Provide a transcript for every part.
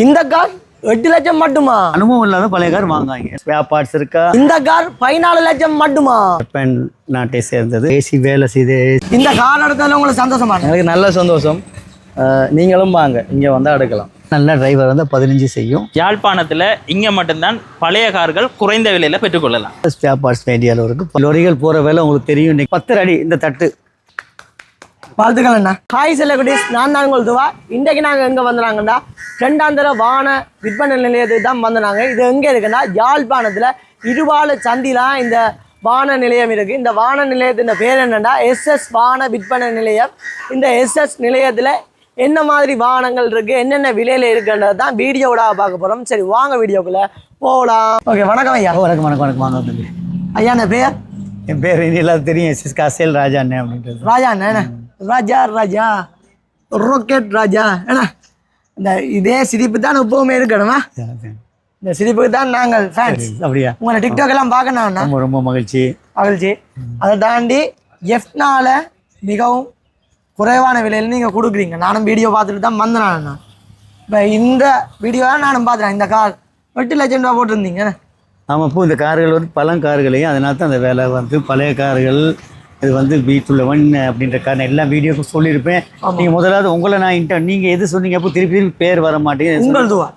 இந்த கார் எட்டு லட்சம் மட்டுமா? அனுபவம் இல்லாத பழைய கார் வாங்குவாங்க ஸ்பேர் பார்ட்ஸ் இருக்கா? இந்த கார் பதினாலு லட்சம் மட்டுமா? ஜப்பான் நாட்டை சேர்ந்தது. ஏசி வேலை செய்து இந்த கார் எடுத்தாலும் உங்களுக்கு சந்தோஷமா? எனக்கு நல்ல சந்தோஷம். நீங்களும் வாங்க. இங்கே வந்தால் எடுக்கலாம். நல்ல டிரைவர் வந்து பதினஞ்சு செய்யும். யாழ்ப்பாணத்தில் இங்கே மட்டும்தான் பழைய கார்கள் குறைந்த விலையில் பெற்றுக்கொள்ளலாம். ஸ்பேர் பார்ட்ஸ் வேண்டிய அளவு இருக்கு. லொரிகள் போகிற வேலை உங்களுக்கு தெரியும். இன்னைக்கு பத்து அடி இந்த தட்டு. வாழ்த்துக்கள் அண்ணா ஹாய் செல்லகுட்டீஸ் நான் தான் உங்கள் துவா. இன்றைக்கு நாங்கள் எங்கே வந்துறாங்கடா ரெண்டாந்தர வான விற்பனை நிலையத்துக்கு தான் வந்தாங்க இது எங்கே இருக்குன்னா யாழ்ப்பாணத்தில் இருபால சந்திலாம் இந்த வான நிலையம் இருக்குது இந்த வான நிலையத்தின் பேர் என்னன்னா எஸ்எஸ் வான விற்பனை நிலையம். இந்த எஸ்எஸ் நிலையத்தில் என்ன மாதிரி வாகனங்கள் இருக்குது என்னென்ன விலையில் இருக்குன்றது தான் வீடியோவோட பார்க்க போகிறோம் சரி வாங்க வீடியோக்குள்ளே போகலாம் ஓகே வணக்கம் ஐயா. வணக்கம் வணக்கம் வணக்கம். வாங்க தம்பி. ஐயா என் பேர்? என் பேர் இனி எல்லாரும் தெரியும் எஸ்எஸ் காசேல் ராஜா அண்ணன் அப்படின்றது. ராஜா என்ன? ராஜா ராஜா. ராக்கெட் ராஜா. என்ன இந்த இதே சிரிப்பு தான் எப்பவுமே இருக்கணுமா? இந்த சிரிப்புக்கு தான் நாங்கள் ஃபேன்ஸ் அப்படியா? உங்களை டிக்டாக் எல்லாம் பார்க்கணும் ரொம்ப ரொம்ப மகிழ்ச்சி. மகிழ்ச்சி. அதை தாண்டி எஃப்னால மிகவும் குறைவான விலையில் நீங்கள் கொடுக்குறீங்க. நானும் வீடியோ பார்த்துட்டு தான் வந்தேன் நான். இப்போ இந்த வீடியோ நானும் பார்த்துறேன் இந்த கார் எட்டு லட்சம் ரூபா போட்டிருந்தீங்க. ஆமாம் இப்போ இந்த கார்கள் வந்து பழங்கார்களையும் அதனால தான் அந்த வேலை வந்து பழைய கார்கள் இது வந்து வீட்டுள்ளவன் அப்படின்ற காரணம் எல்லா வீடியோக்கும் சொல்லியிருப்பேன். நீங்கள் முதலாவது உங்களை நான் இன்டர் நீங்கள் எது சொன்னீங்க அப்போ திருப்பி திருப்பி பேர் வர மாட்டேங்குது. உங்கள் துவா.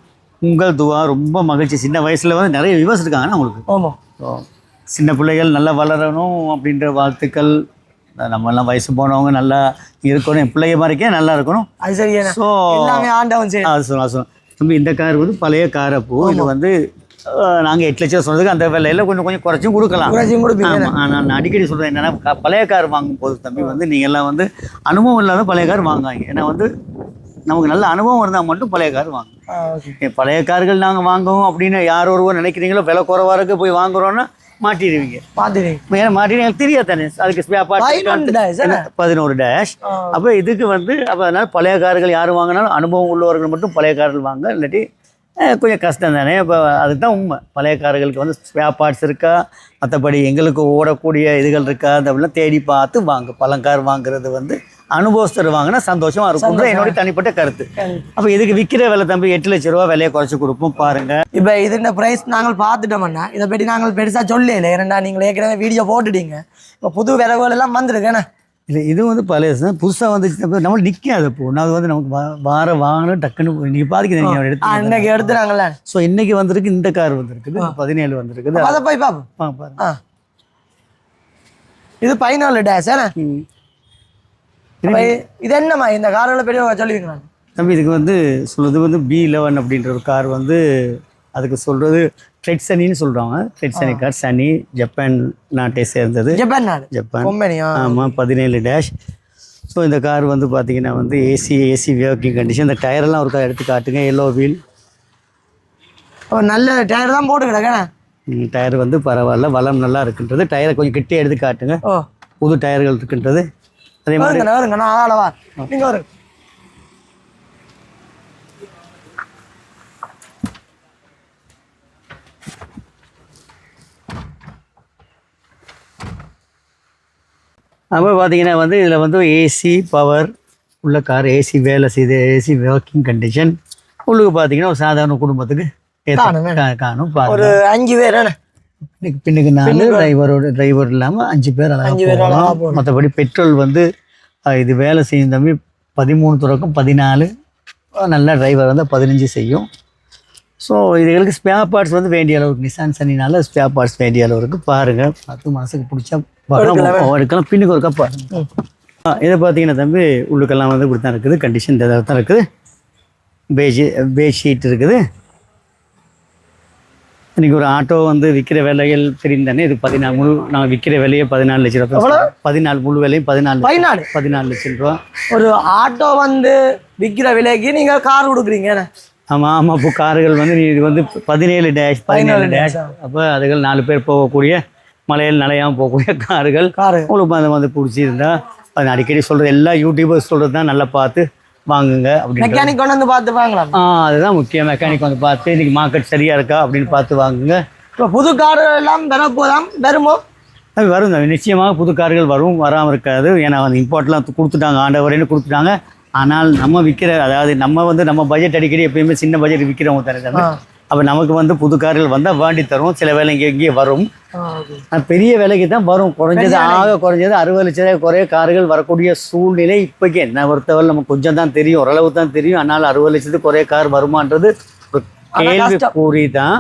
உங்கள் துவா ரொம்ப மகிழ்ச்சி. சின்ன வயசில் வந்து நிறைய விவசாயம் இருக்காங்கன்னா உங்களுக்கு. ஆமாம் சின்ன பிள்ளைகள் நல்லா வளரணும் அப்படின்ற வாழ்த்துக்கள். நம்ம எல்லாம் வயசு போனவங்க நல்லா இருக்கணும். என் பிள்ளைய மாதிரிக்கே நல்லா இருக்கணும். அது சரி ஸோ ஆண்டவன் சரி அது சொல்லலாம் சொல்லலாம் இந்த கார் வந்து பழைய கார் அப்போ. இது வந்து நாங்கள் எட்டு லட்சம் சொன்னதுக்கு அந்த விலையில கொஞ்சம் கொஞ்சம் குறைச்சும் கொடுக்கலாம். குறைச்சும் கொடுப்பீங்க. ஆனால் நான் அடிக்கடி சொல்கிறேன் என்னன்னா பழைய கார் வாங்கும் போது தம்பி வந்து நீங்கள் எல்லாம் வந்து அனுபவம் இல்லாத பழைய கார் வாங்குவாங்க ஏன்னா வந்து நமக்கு நல்ல அனுபவம் இருந்தால் மட்டும் பழைய கார் வாங்க ஆ ஓகே. ஏன் பழைய கார்கள் நாங்கள் வாங்குவோம் அப்படின்னு யார் ஒருவர் நினைக்கிறீங்களோ விலை குறைவா இருக்கு போய் வாங்குறோன்னா மாட்டிடுவீங்க. மாட்டிட்டு எனக்கு தெரியாது தானே. அதுக்கு? பதினோரு டேஷ் அப்போ இதுக்கு வந்து அப்போ அதனால் பழைய கார்கள் யார் வாங்கினாலும் அனுபவம் உள்ளவர்கள் மட்டும் பழைய கார்கள் வாங்க இல்லாட்டி கொஞ்சம் கஷ்டம் தானே இப்போ அதுதான் உண்மை. பழைய கார்களுக்கு வந்து ஸ்பேர் பார்ட்ஸ் இருக்கா? மற்றபடி எங்களுக்கு ஓடக்கூடிய இதுகள் இருக்கா? அதெல்லாம் தேடி பார்த்து வாங்க. பழங்கார் வாங்குறது வந்து அனுபவஸ்தர் வாங்கினா சந்தோஷமா இருக்கும். என்னுடைய தனிப்பட்ட கருத்து. அப்போ இதுக்கு விற்கிற விலை தம்பி எட்டு லட்ச ரூபா விலையை குறைச்சி கொடுப்போம் பாருங்க. இப்போ இதுன்ற ப்ரைஸ் நாங்கள் பார்த்துட்டோம்ண்ணா இதை பற்றி நாங்கள் பெருசாக சொல்லல ஏன்னா நீங்கள் ஏற்கனவே வீடியோ போட்டுட்டீங்க. இப்போ புது விறகுகள் எல்லாம் வந்திருக்கேண்ணே இல்லை இது வந்து பழைய புதுசாக வந்துச்சு நம்ம நிற்காது இப்போ. அது வந்து நமக்கு வார வாங்கணும் டக்குன்னு இன்னைக்கு பாதிக்குது நீங்கள் எடுத்து அன்னைக்கு எடுத்துறாங்கல்ல. ஸோ இன்னைக்கு வந்திருக்கு இந்த கார் வந்திருக்குது பதினேழு வந்திருக்குது. அதை போய் பார்ப்போம் பாருங்க. இது பதினாலு டேஸ் இது என்னம்மா? இந்த காரில் பெரிய சொல்லுவீங்களா தம்பி இதுக்கு வந்து சொல்றது வந்து பி லெவன் அப்படின்ற ஒரு கார் வந்து அதுக்கு சொல்றது ட்ரெட் சனின்னு சொல்றாங்க. ட்ரெட் சனி கார் சனி ஜப்பான் நாட்டை சேர்ந்தது. ஜப்பான் நாடு. ஜப்பான் ஆமாம் பதினேழு டேஷ் ஸோ இந்த கார் வந்து பார்த்தீங்கன்னா வந்து ஏசி ஏசி ஒர்க்கிங் கண்டிஷன் இந்த டயரெல்லாம் ஒரு கார் எடுத்து காட்டுங்க. எல்லோ வீல் நல்ல டயர் தான் போட்டு கிடக்கேண்ணே டயர் வந்து பரவாயில்ல. வளம் நல்லா இருக்குன்றது. டயரை கொஞ்சம் கிட்டே எடுத்து காட்டுங்க. புது டயர்கள் இருக்குன்றது. அதே மாதிரி நீங்கள் வருங்க அப்புறம் பார்த்தீங்கன்னா வந்து இதில் வந்து ஏசி பவர் உள்ள கார் ஏசி வேலை செய்து ஏசி ஒர்க்கிங் கண்டிஷன் உள்ளுக்கு பார்த்தீங்கன்னா ஒரு சாதாரண குடும்பத்துக்கு காணும், ஒரு அஞ்சு பேர் பின்னுக்கு பின்னுக்கு நாலு டிரைவரோட டிரைவர் இல்லாமல் அஞ்சு பேர் அஞ்சு பேர் அழகாக மற்றபடி பெட்ரோல் வந்து இது வேலை செய்யும் தம்பி பதிமூணு தொடக்கம் பதினாலு. நல்ல டிரைவர் வந்து பதினஞ்சு செய்யும். ஸோ இதுகளுக்கு ஸ்பேர் பார்ட்ஸ் வந்து வேண்டிய அளவுக்கு. நிசான் சனினால ஸ்பேர் பார்ட்ஸ் வேண்டிய அளவுக்கு. பாருங்கள் பார்த்து மனசுக்கு பிடிச்சா எடுக்கலாம். பின்னுக்கு பாருங்க ஆ, இதை பார்த்தீங்கன்னா தம்பி உள்ளுக்கெல்லாம் வந்து இப்படி தான் இருக்குது கண்டிஷன் இதாக தான் இருக்குது. பேஜ் பேஜ் ஷீட் இருக்குது. இன்னைக்கு ஒரு ஆட்டோ வந்து விற்கிற விலைகள் தெரியும் தானே? இது பதினாலு முழு நான் விற்கிற விலையே பதினாலு லட்சம் ரூபா. பதினாலு முழு விலையும் பதினாலு பதினாலு? பதினாலு லட்சம் ரூபா. ஒரு ஆட்டோ வந்து விற்கிற விலைக்கு நீங்கள் கார் கொடுக்குறீங்க ஆமாம் ஆமாம் இப்போ கார்கள் வந்து நீ இது வந்து பதினேழு டேஷ் பதினேழு டேஷ் அப்போ அதுகள் நாலு பேர் போகக்கூடிய மலையில் நலையாமல் போகக்கூடிய கார்கள் காரு. உங்களுக்கு அந்த வந்து பிடிச்சிருந்தா அது அடிக்கடி சொல்கிறது எல்லா யூடியூபர்ஸ் சொல்கிறது தான் நல்லா பார்த்து வாங்குங்க அப்படின்னு மெக்கானிக் கொண்டு வந்து பார்த்து வாங்கலாம். ஆ அதுதான் முக்கியம். மெக்கானிக் வந்து பார்த்து இன்னைக்கு மார்க்கெட் சரியாக இருக்கா அப்படின்னு பார்த்து வாங்குங்க. இப்போ புது கார் எல்லாம் வரப்போதாம் வருமோ? அது வரும். நிச்சயமாக புது கார்கள் வரும் வராமல் இருக்காது. ஏன்னா வந்து இம்போர்ட்லாம் கொடுத்துட்டாங்க. ஆண்டவரேன்னு கொடுத்துட்டாங்க. ஆனால் நம்ம விற்கிற அதாவது நம்ம வந்து நம்ம பட்ஜெட் அடிக்கடி எப்பயுமே சின்ன பட்ஜெட் விற்கிறவங்க ஆ. அப்போ நமக்கு வந்து புது கார்கள் வந்தால் வாண்டி தரும் சில வேலை இங்கே இங்கே வரும். பெரிய விலைக்கு தான் வரும். குறைஞ்சது ஆக குறைஞ்சது அறுபது லட்ச ரூபாய் குறைய கார்கள் வரக்கூடிய சூழ்நிலை இப்போக்கி. என்ன பொறுத்தவரை நமக்கு கொஞ்சம் தான் தெரியும். ஓரளவு தான் தெரியும். ஆனால் அறுபது லட்சத்துக்கு குறைய கார் வருமான்றது ஒரு கஷ்டம். கேள்விக்குறி தான்.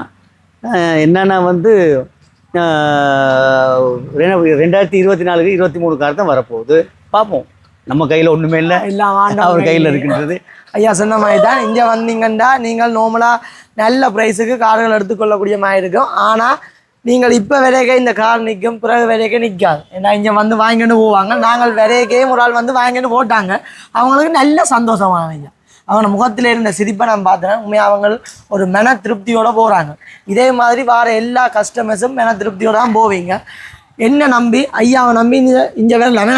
என்னன்னா வந்து ரெண்டாயிரத்தி இருபத்தி நாலுக்கு இருபத்தி மூணு கார் தான் வரப்போகுது. பார்ப்போம் நம்ம கையில் ஒன்றுமே இல்லை. ஆண்டவன் அவர் கையில் கையில. இருக்கின்றது. ஐயா சொன்ன மாதிரி தான் இங்கே வந்தீங்கன்னா நீங்கள் நார்மலாக நல்ல ப்ரைஸுக்கு கார்கள் எடுத்துக்கொள்ளக்கூடிய மாதிரி இருக்கும். ஆனால் நீங்கள் இப்போ விரைக்க இந்த கார் நிற்கும் பிறகு விரைக்க நிற்காது ஏன்னா இங்கே வந்து வாங்கிட்டு போவாங்க. நாங்கள் விரைக்கே ஒரு ஆள் வந்து வாங்கிட்டு போட்டாங்க. அவங்களுக்கு நல்ல சந்தோஷமானவங்க அவங்க முகத்தில் இருந்த சிரிப்பை நான் பார்த்தேன் உண்மையாக அவங்க ஒரு மன திருப்தியோடு போகிறாங்க இதே மாதிரி வார எல்லா கஸ்டமர்ஸும் மன திருப்தியோடு தான் போவீங்க. என்ன நம்பி? ஐயாவை நம்பி இங்கே இங்கே வரலாமே.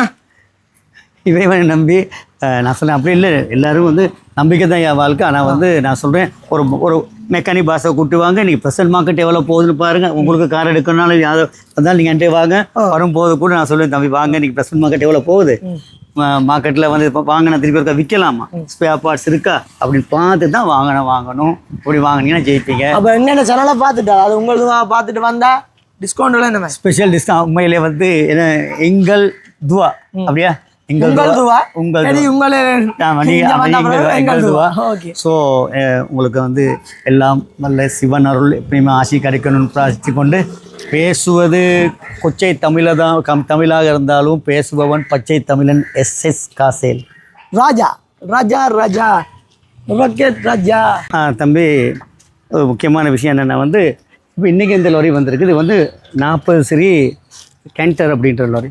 இறைவனை நம்பி நான் சொல்றேன். அப்படி இல்லை. எல்லாரும் வந்து நம்பிக்கை தான் என் வாழ்க்கை. ஆனால் வந்து நான் சொல்கிறேன் ஒரு ஒரு மெக்கானிக் பாஸை கூட்டு வாங்க. நீங்கள் ப்ரெசன்ட் மார்க்கெட் எவ்வளோ போகுதுன்னு பாருங்கள் உங்களுக்கு கார் எடுக்கணும்னாலும் யாரும் வந்தாலும் நீங்கள் என்கிட்ட வாங்க. வரும்போது கூட நான் சொல்லுவேன் தம்பி வாங்க. நீங்கள் ப்ரெசன்ட் மார்க்கெட் எவ்வளோ போகுது? மார்க்கெட்டில் வந்து இப்போ வாங்கின திருப்பி ஒருக்கா விற்கலாமா ஸ்பேர் பார்ட்ஸ் இருக்கா? அப்படின்னு பார்த்து தான் வாங்கணும் வாங்கணும். அப்படி வாங்கினீங்கன்னா ஜெயிப்பீங்க. அப்போ என்னென்ன சேனலை பார்த்துட்டா? அது உங்களுக்கு பார்த்துட்டு வந்தா டிஸ்கவுண்ட்ல என்ன ஸ்பெஷல் டிஸ்கவுண்ட் உண்மையிலே வந்து என்ன எங்கள் துவா. அப்படியா? உங்களுக்கு வந்து எல்லாம் நல்ல சிவன் அருள் எப்பயுமே ஆசி கிடைக்கணும்னு பிரார்த்தித்து கொண்டு பேசுவது கொச்சை தமிழ தான் கம் தமிழாக இருந்தாலும் பேசுபவன் பச்சை தமிழன் எஸ் எஸ் காசேல். ராஜா ராஜா ராஜா ராக்கெட் ராஜா. தம்பி ஒரு முக்கியமான விஷயம் என்னென்னா வந்து இப்போ இன்றைக்கி இந்த லாரி வந்திருக்கு. இது வந்து நாற்பது சரி கேன்டர் அப்படின்ற லாரி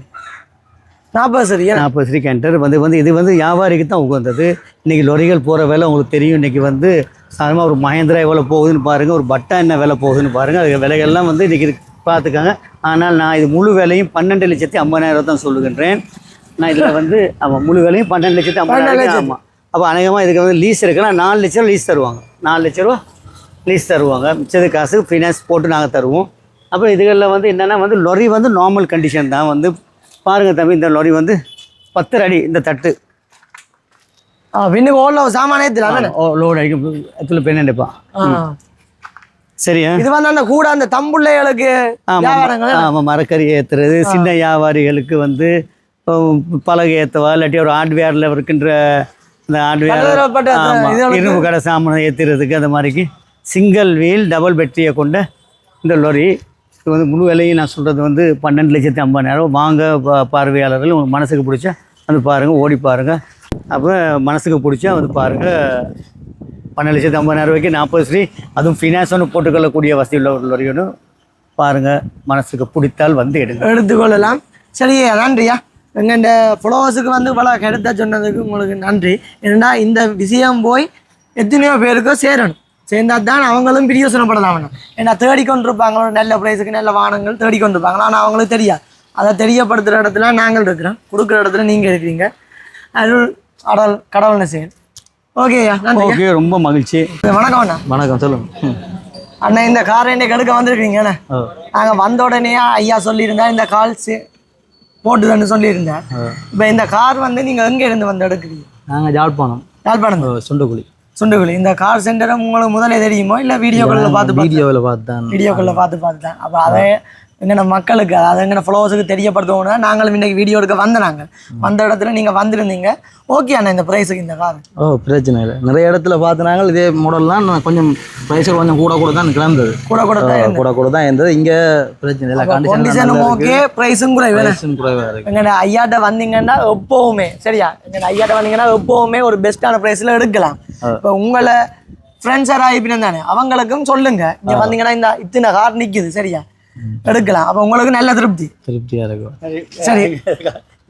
நாற்பது சரி நாற்பது ஸ்ரீ கேன்டர் வந்து வந்து இது வந்து வியாபாரிக்கு தான் உகந்தது. இன்றைக்கி லொரிகள் போகிற வேலை உங்களுக்கு தெரியும். இன்றைக்கி வந்து சாதாரணமாக ஒரு மகேந்திரா எவ்வளோ போகுதுன்னு பாருங்கள் ஒரு பட்டா என்ன விலை போகுதுன்னு பாருங்கள் அது விலைகள்லாம் வந்து இன்றைக்கி பார்த்துக்காங்க. ஆனால் நான் இது முழு விலையும் பன்னெண்டு லட்சத்தி ஐம்பதாயிரம் தான் சொல்லுகின்றேன். நான் இதில் வந்து ஆமாம் முழு விலையும் பன்னெண்டு லட்சத்தி ஐம்பதாயிரம் ஆமாம் அப்போ அநேகமாக இதுக்கு வந்து லீஸ் இருக்குன்னா நாலு லட்ச ரூபா லீஸ் தருவாங்க. நாலு லட்ச ரூபா லீஸ் தருவாங்க. மிச்சது காசு ஃபினான்ஸ் போட்டு நாங்கள் தருவோம். அப்புறம் இதுகளில் வந்து என்னென்னா வந்து லொரி வந்து நார்மல் கண்டிஷன் தான். வந்து பாருங்கள் தம்பி இந்த லொரி வந்து பத்து அடி இந்த தட்டு. பின்னுக்கு ஓடல சாமானே தெரியல ஓ லோடு அடிக்கும். அதில் பெண் எடுப்பான் சரியா இது வந்து அந்த கூட அந்த தம்புள்ளைகளுக்கு ஆமாம் மரக்கறி ஏற்றுறது சின்ன வியாபாரிகளுக்கு வந்து பலகை ஏற்றவா இல்லாட்டி ஒரு ஹார்ட்வேரில் இருக்கின்ற இந்த இதுகளுக்கு- இரும்பு கடை சாமான் ஏற்றுறதுக்கு அந்த மாதிரிக்கு சிங்கிள் வீல் டபுள் பேட்டரியை கொண்ட இந்த லொரி இது வந்து முழு விலையும் நான் சொல்கிறது வந்து பன்னெண்டு லட்சத்தி ஐம்பதாயிரம். வாங்க பார்வையாளர்கள் உங்களுக்கு மனசுக்கு பிடிச்சா வந்து பாருங்கள் ஓடி பாருங்கள் அப்புறம் மனசுக்கு பிடிச்சா வந்து பாருங்கள் பன்னெண்டு லட்சத்தி ஐம்பதாயிரம் ரூபாய்க்கு நாற்பது ஸ்ரீ அதுவும் ஃபினான்ஸ் ஒன்று போட்டுக்கொள்ளக்கூடிய வசதி உள்ள ஒரு பாருங்கள் மனசுக்கு பிடித்தால் வந்து எடுங்க. எடுத்துக்கொள்ளலாம். சரி நன்றியா. எங்கள் இந்த ஃபாலோவர்ஸுக்கு வந்து பல கருத்தை சொன்னதுக்கு உங்களுக்கு நன்றி. ஏன்னா இந்த விஷயம் போய் எத்தனையோ பேருக்கும் சேரணும். சேர்ந்தா தான் அவங்களும் பிரியோசனப்படலாம் ஏன்னா தேடிக்கொண்டிருப்பாங்க நல்ல ப்ரைஸுக்கு நல்ல வாகனங்கள் தேடிக்கொண்டிருப்பாங்க ஆனால் அவங்களுக்கு தெரியாது. அதை தெரியப்படுத்துகிற இடத்துல நாங்கள் இருக்கிறோம். கொடுக்குற இடத்துல நீங்கள் இருக்கிறீங்க. அருள் அடல் கடவுள்னு செய்யணும் ஓகேயா ஓகே ரொம்ப மகிழ்ச்சி. வணக்கம் அண்ணா. வணக்கம் சொல்லுங்க. அண்ணா இந்த காரை இன்னைக்கு எடுக்க வந்திருக்கீங்கண்ணே ஓ நாங்கள் வந்த உடனே ஐயா சொல்லியிருந்தா இந்த கால் சே போட்டுதான்னு சொல்லியிருந்தேன் இப்போ இந்த கார் வந்து நீங்கள் எங்கே இருந்து வந்து எடுக்கிறீங்க? நாங்கள் யாழ்ப்பாணம். ஓ, சுண்டுக்குழி சுண்டுகுழி இந்த கார் சென்டரை உங்களுக்கு முதலே தெரியுமோ? இல்லை வீடியோக்களில் பார்த்து வீடியோவில் பார்த்து? தான். வீடியோக்களில் பார்த்து பார்த்து தான். அப்போ அதை எங்கன மக்களுக்கு அதாவது எங்கன ஃபாலோவர்ஸுக்கு தெரியப்படுத்தணும்னா நாங்களும் இன்னைக்கு வீடியோ எடுக்க வந்த நாங்கள் வந்த இடத்துல நீங்கள் வந்திருந்தீங்க. ஓகே அண்ணா இந்த ப்ரைஸுக்கு இந்த கார் ஓ பிரச்சனை இல்லை. நிறைய இடத்துல பார்த்தினாங்க இதே மாடல்லாம் கொஞ்சம் ப்ரைஸ் கொஞ்சம் கூட கூட தான் கிளம்புது. கூட கூட தான். கூட கூட தான் இருந்தது. இங்கே பிரச்சனை இல்லை கண்டிஷனும் கண்டிஷன் ஓகே ப்ரைஸும் கூட இருக்கு. எங்கட ஐயாட்ட வந்தீங்கன்னா எப்போவுமே சரியா? எங்கட ஐயாட்ட வந்தீங்கன்னா எப்போவுமே ஒரு பெஸ்ட்டான ப்ரைஸில் எடுக்கலாம். இப்போ உங்களை ஃப்ரெண்ட்ஸ் யாராவது இப்படி தானே? அவங்களுக்கும் சொல்லுங்க. இங்கே வந்தீங்கன்னா இந்த இத்தனை கார் நிற்குது சரியா? எடுக்கலாம். அப்போ உங்களுக்கு நல்ல திருப்தி. திருப்தியாக இருக்கும். சரி.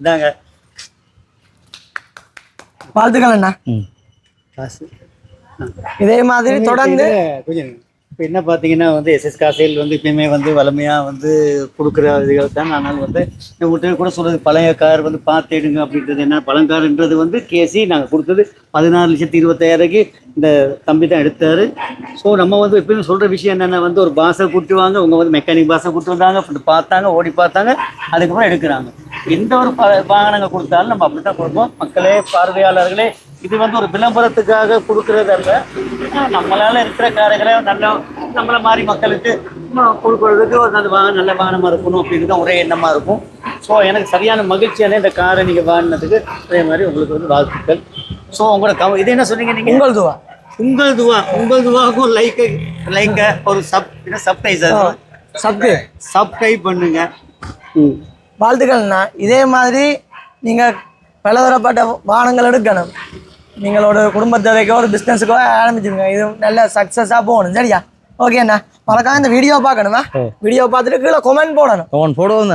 இந்தாங்க. வாழ்த்துக்கள் அண்ணா. காசு. இதே மாதிரி தொடர்ந்து கொஞ்சம் இப்போ என்ன பார்த்தீங்கன்னா வந்து எஸ்எஸ் காசையில் வந்து எப்பயுமே வந்து வளமையாக வந்து கொடுக்குற இதுகள் தான். ஆனால் வந்து உங்கள்கிட்ட கூட சொல்கிறது பழைய கார் வந்து பார்த்து எடுங்க அப்படின்றது என்ன பழங்கார்ன்றது வந்து கேசி நாங்கள் கொடுத்தது பதினாறு லட்சத்தி இருபத்தாயிரக்கு இந்த தம்பி தான் எடுத்தார். ஸோ நம்ம வந்து எப்பயுமே சொல்கிற விஷயம் என்னென்ன வந்து ஒரு பாஸை கூப்பிட்டு வாங்க. அவங்க வந்து மெக்கானிக் பாஸை கூப்பிட்டு வந்தாங்க அப்படி பார்த்தாங்க ஓடி பார்த்தாங்க அதுக்கப்புறம் எடுக்கிறாங்க. எந்த ஒரு ப வாகனங்கள் கொடுத்தாலும் நம்ம அப்படி தான் கொடுப்போம். மக்களே பார்வையாளர்களே இது வந்து ஒரு விளம்பரத்துக்காக கொடுக்கறது அல்ல. நம்மளால இருக்கிற காரைகளை நல்ல நம்மள மாதிரி மக்களுக்கு ம- கொடுக்கறதுக்கு ஒரு நல்ல வாகனம் நல்ல வாகனமா இருக்கணும் அப்படின்னு தான் ஒரே எண்ணமா இருக்கும். ஸோ எனக்கு சரியான மகிழ்ச்சியான இந்த காரை நீங்க வாங்கினதுக்கு அதே மாதிரி உங்களுக்கு வந்து வாழ்த்துக்கள். ஸோ உங்களோட கவ இது என்ன சொன்னீங்க நீங்க? உங்கள் துவா. உங்கள் துவா. உங்கள் துவாவுக்கும் லைக் லைக்க ஒரு சப் சப்டைஸ் சப்கு சப்ஸ்கிரைப் பண்ணுங்க. வாழ்த்துக்கள்ண்ணா. இதே மாதிரி நீங்கள் பலதரப்பட்ட வாகனங்கள் எடுக்கணும். நீங்களோட குடும்பத்துறைக்கோ ஒரு பிஸ்னஸுக்கோ ஆரம்பிச்சுங்க இது நல்ல சக்ஸஸாக போகணும். சரியா? ஓகேண்ணா மறக்காம இந்த வீடியோ பார்க்கணுமா? வீடியோ பார்த்துட்டு கீழே கொமெண்ட் போடணும். போடவும்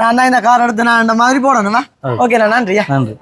நான் தான் இந்த கார் எடுத்து நான் இந்த மாதிரி போடணுமா? ஓகேண்ணா நன்றியா? நன்றி.